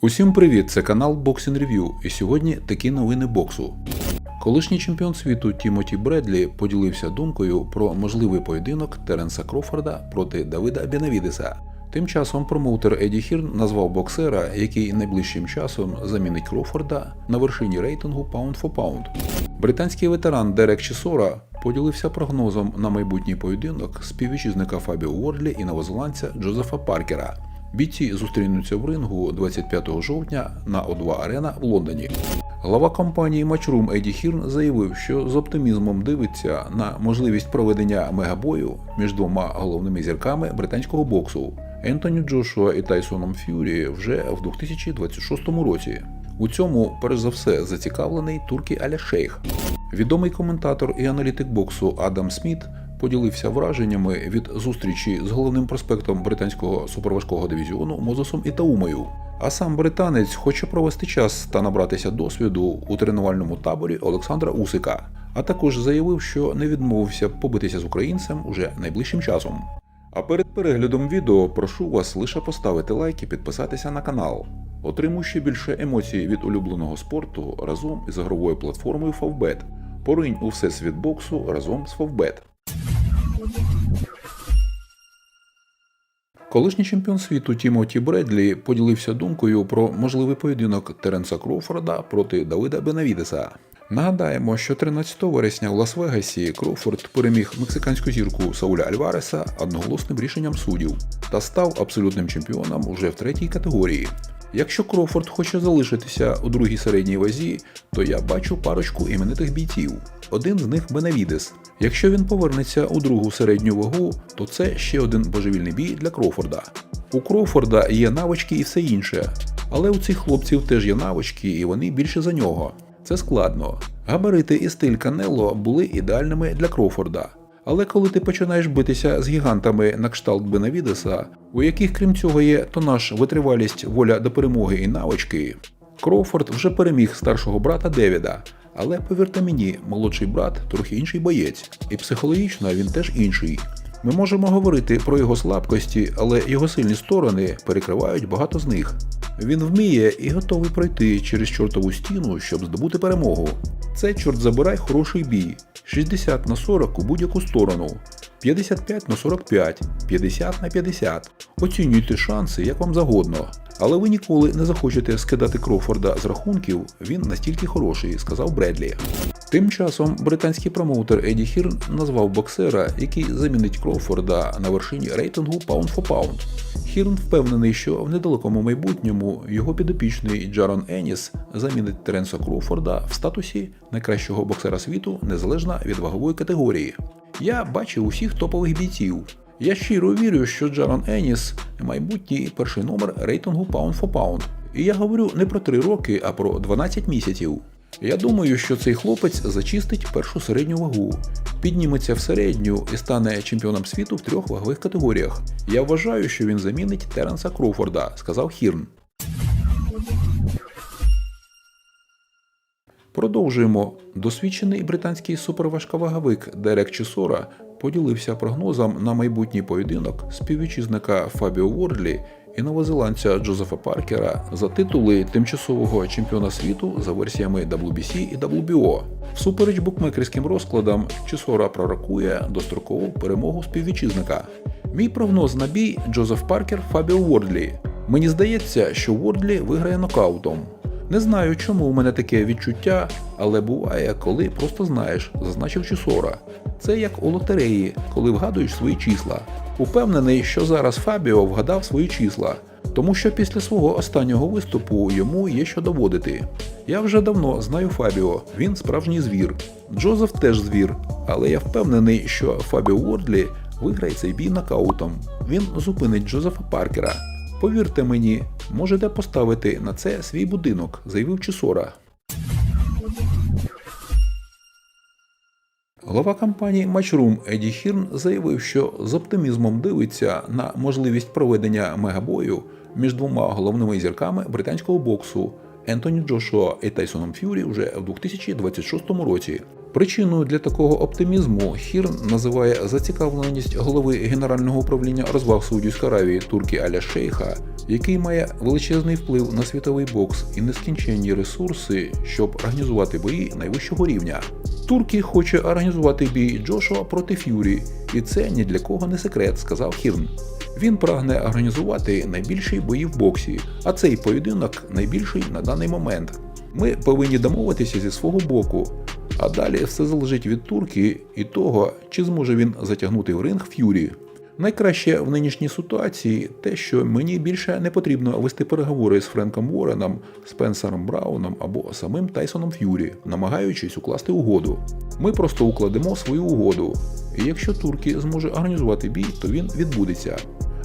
Усім привіт! Це канал Boxing Review, і сьогодні такі новини боксу. Колишній чемпіон світу Тімоті Бредлі поділився думкою про можливий поєдинок Теренса Крофорда проти Давида Бенавідеса. Тим часом промоутер Еді Хірн назвав боксера, який найближчим часом замінить Крофорда на вершині рейтингу Pound for Pound. Британський ветеран Дерек Чісора поділився прогнозом на майбутній поєдинок співвітчизника Фабіо Уордлі і новозеландця Джозефа Паркера. Бійці зустрінуться в рингу 25 жовтня на О2 Арена в Лондоні. Глава компанії Matchroom Еді Хірн заявив, що з оптимізмом дивиться на можливість проведення мегабою між двома головними зірками британського боксу Ентоні Джошуа і Тайсоном Ф'юрі вже в 2026 році. У цьому, перш за все, зацікавлений турки Аля Шейх. Відомий коментатор і аналітик боксу Адам Сміт поділився враженнями від зустрічі з головним проспектом британського суперважкого дивізіону Мозесом Ітаумою. А сам британець хоче провести час та набратися досвіду у тренувальному таборі Олександра Усика, а також заявив, що не відмовився побитися з українцем уже найближчим часом. А перед переглядом відео прошу вас лише поставити лайк і підписатися на канал. Отримуй ще більше емоцій від улюбленого спорту разом із ігровою платформою Favbet. Поринь у всесвіт боксу разом з Favbet. Колишній чемпіон світу Тімоті Бредлі поділився думкою про можливий поєдинок Теренса Кроуфорда проти Давида Бенавідеса. Нагадаємо, що 13 вересня у Лас-Вегасі Кроуфорд переміг мексиканську зірку Сауля Альвареса одноголосним рішенням суддів та став абсолютним чемпіоном уже в третій категорії. Якщо Кроуфорд хоче залишитися у другій середній вазі, то я бачу парочку іменитих бійців. Один з них Бенавідес. Якщо він повернеться у другу середню вагу, то це ще один божевільний бій для Кроуфорда. У Кроуфорда є навички і все інше, але у цих хлопців теж є навички, і вони більше за нього. Це складно. Габарити і стиль Канело були ідеальними для Кроуфорда. Але коли ти починаєш битися з гігантами на кшталт Бенавідеса, у яких крім цього є тонаж, витривалість, воля до перемоги і навички, Кроуфорд вже переміг старшого брата Девіда. Але повірте мені, молодший брат трохи інший боєць, і психологічно він теж інший. Ми можемо говорити про його слабкості, але його сильні сторони перекривають багато з них. Він вміє і готовий пройти через чортову стіну, щоб здобути перемогу. Це чорт забирай хороший бій. 60 на 40 у будь-яку сторону, 55 на 45, 50 на 50. Оцінюйте шанси як вам завгодно. Але ви ніколи не захочете скидати Кроуфорда з рахунків, він настільки хороший, сказав Бредлі. Тим часом британський промоутер Еді Хірн назвав боксера, який замінить Кроуфорда на вершині рейтингу Pound for Pound. Хірн впевнений, що в недалекому майбутньому його підопічний Джарон Еніс замінить Теренса Кроуфорда в статусі найкращого боксера світу незалежно від вагової категорії. Я бачив усіх топових бійців. Я щиро вірю, що Джарон Еніс майбутній перший номер рейтингу Pound for Pound. І я говорю не про 3 роки, а про 12 місяців. Я думаю, що цей хлопець зачистить першу середню вагу, підніметься в середню і стане чемпіоном світу в трьох вагових категоріях. Я вважаю, що він замінить Теренса Кроуфорда, сказав Хірн. Продовжуємо. Досвідчений британський суперважковаговик Дерек Чісора поділився прогнозом на майбутній поєдинок співвітчизника Фабіо Уордлі і новозеландця Джозефа Паркера за титули тимчасового чемпіона світу за версіями WBC і WBO. Всупереч букмекерським розкладам, Чісора пророкує дострокову перемогу співвітчизника. Мій прогноз на бій Джозеф Паркер Фабіо Уордлі. Мені здається, що Уордлі виграє нокаутом. Не знаю, чому у мене таке відчуття, але буває, коли просто знаєш, зазначив Чісора. Це як у лотереї, коли вгадуєш свої числа. Упевнений, що зараз Фабіо вгадав свої числа, тому що після свого останнього виступу йому є що доводити. Я вже давно знаю Фабіо, він справжній звір. Джозеф теж звір, але я впевнений, що Фабіо Уордлі виграє цей бій нокаутом. Він зупинить Джозефа Паркера. Повірте мені, можете поставити на це свій будинок, заявив Чісора. Голова компанії Matchroom Еді Хірн заявив, що з оптимізмом дивиться на можливість проведення мегабою між двома головними зірками британського боксу Ентоні Джошуа і Тайсоном Ф'юрі вже в 2026 році. Причиною для такого оптимізму Хірн називає зацікавленість голови Генерального управління розваг Саудівської Аравії Туркі Аля Шейха, який має величезний вплив на світовий бокс і нескінченні ресурси, щоб організувати бої найвищого рівня. Туркі хоче організувати бій Джошуа проти Ф'юрі, і це ні для кого не секрет, сказав Хірн. Він прагне організувати найбільші бої в боксі, а цей поєдинок найбільший на даний момент. Ми повинні домовитися зі свого боку, а далі все залежить від турки і того, чи зможе він затягнути в ринг Ф'юрі. Найкраще в нинішній ситуації те, що мені більше не потрібно вести переговори з Френком Уореном, Спенсером Брауном або самим Тайсоном Ф'юрі, намагаючись укласти угоду. Ми просто укладемо свою угоду. І якщо турки зможе організувати бій, то він відбудеться.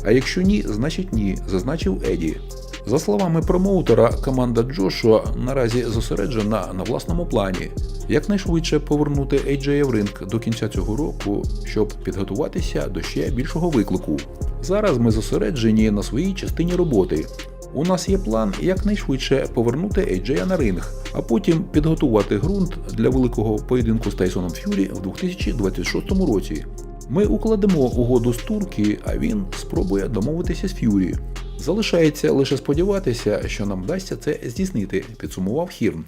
А якщо ні, значить ні, зазначив Еді. За словами промоутера, команда Джошуа наразі зосереджена на власному плані. Якнайшвидше повернути AJ в ринг до кінця цього року, щоб підготуватися до ще більшого виклику. Зараз ми зосереджені на своїй частині роботи. У нас є план якнайшвидше повернути AJ на ринг, а потім підготувати ґрунт для великого поєдинку з Тайсоном Ф'юрі в 2026 році. Ми укладемо угоду з Турки, а він спробує домовитися з Ф'юрі. Залишається лише сподіватися, що нам вдасться це здійснити, підсумував Хірн.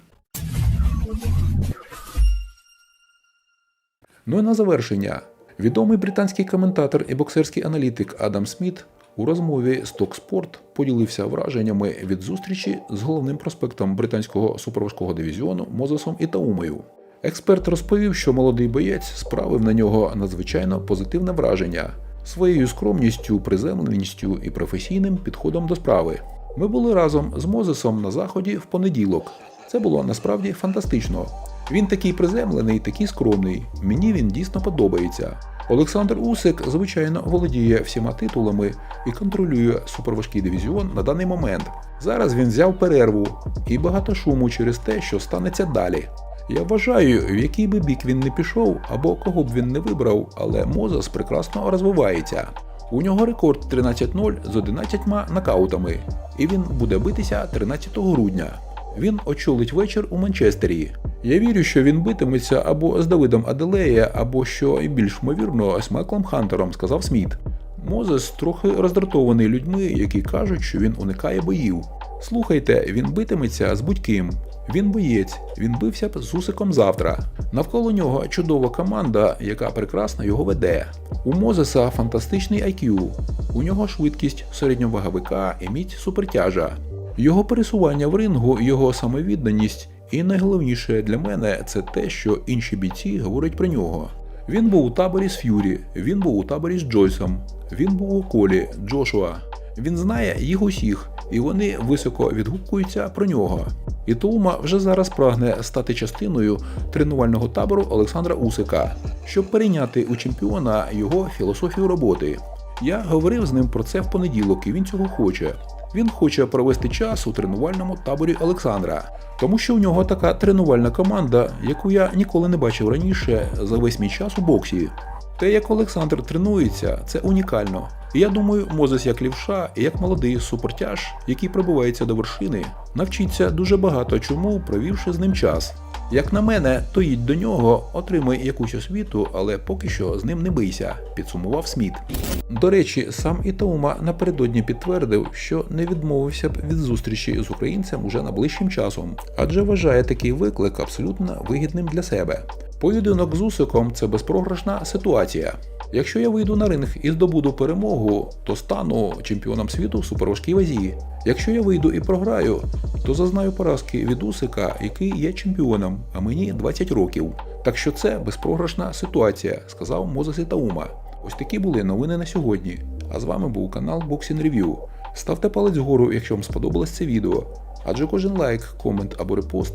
Ну і на завершення. Відомий британський коментатор і боксерський аналітик Адам Сміт у розмові з Токспорт поділився враженнями від зустрічі з головним проспектом британського суперважкого дивізіону Мозесом Ітаумою. Експерт розповів, що молодий боєць справив на нього надзвичайно позитивне враження своєю скромністю, приземленістю і професійним підходом до справи. Ми були разом з Мозесом на заході в понеділок. Це було насправді фантастично. Він такий приземлений, такий скромний. Мені він дійсно подобається. Олександр Усик, звичайно, володіє всіма титулами і контролює суперважкий дивізіон на даний момент. Зараз він взяв перерву і багато шуму через те, що станеться далі. Я вважаю, в який би бік він не пішов або кого б він не вибрав, але Мозес прекрасно розвивається. У нього рекорд 13-0 з 11 нокаутами, і він буде битися 13 грудня. Він очолить вечір у Манчестері. Я вірю, що він битиметься або з Давидом Аделея, або що і більш ймовірно з Майклом Хантером, сказав Сміт. Мозес трохи роздратований людьми, які кажуть, що він уникає боїв. Слухайте, він битиметься з будь-ким. Він боєць, він бився б з Усиком завтра. Навколо нього чудова команда, яка прекрасно його веде. У Мозеса фантастичний IQ, у нього швидкість середньоваговика і міць супертяжа. Його пересування в рингу, його самовідданість, і найголовніше для мене це те, що інші бійці говорять про нього. Він був у таборі з Ф'юрі, він був у таборі з Джойсом, він був у колі Джошуа. Він знає їх усіх, і вони високо відгукуються про нього. І Тума вже зараз прагне стати частиною тренувального табору Олександра Усика, щоб перейняти у чемпіона його філософію роботи. Я говорив з ним про це в понеділок, і він цього хоче. Він хоче провести час у тренувальному таборі Олександра, тому що у нього така тренувальна команда, яку я ніколи не бачив раніше за весь мій час у боксі. Те, як Олександр тренується, це унікально. Я думаю, Мозес як лівша як молодий супертяж, який пробивається до вершини, навчиться дуже багато чому, провівши з ним час. Як на мене, то їдь до нього, отримай якусь освіту, але поки що з ним не бийся, підсумував Сміт. До речі, сам Ітаума напередодні підтвердив, що не відмовився б від зустрічі з українцем уже найближчим часом, адже вважає такий виклик абсолютно вигідним для себе. Поєдинок з Усиком це безпрограшна ситуація. Якщо я вийду на ринг і здобуду перемогу, то стану чемпіоном світу в суперважкій вазі. Якщо я вийду і програю, то зазнаю поразки від Усика, який є чемпіоном, а мені 20 років. Так що це безпрограшна ситуація, сказав Мозес Ітаума. Ось такі були новини на сьогодні. А з вами був канал Boxing Review. Ставте палець вгору, якщо вам сподобалось це відео. Адже кожен лайк, комент або репост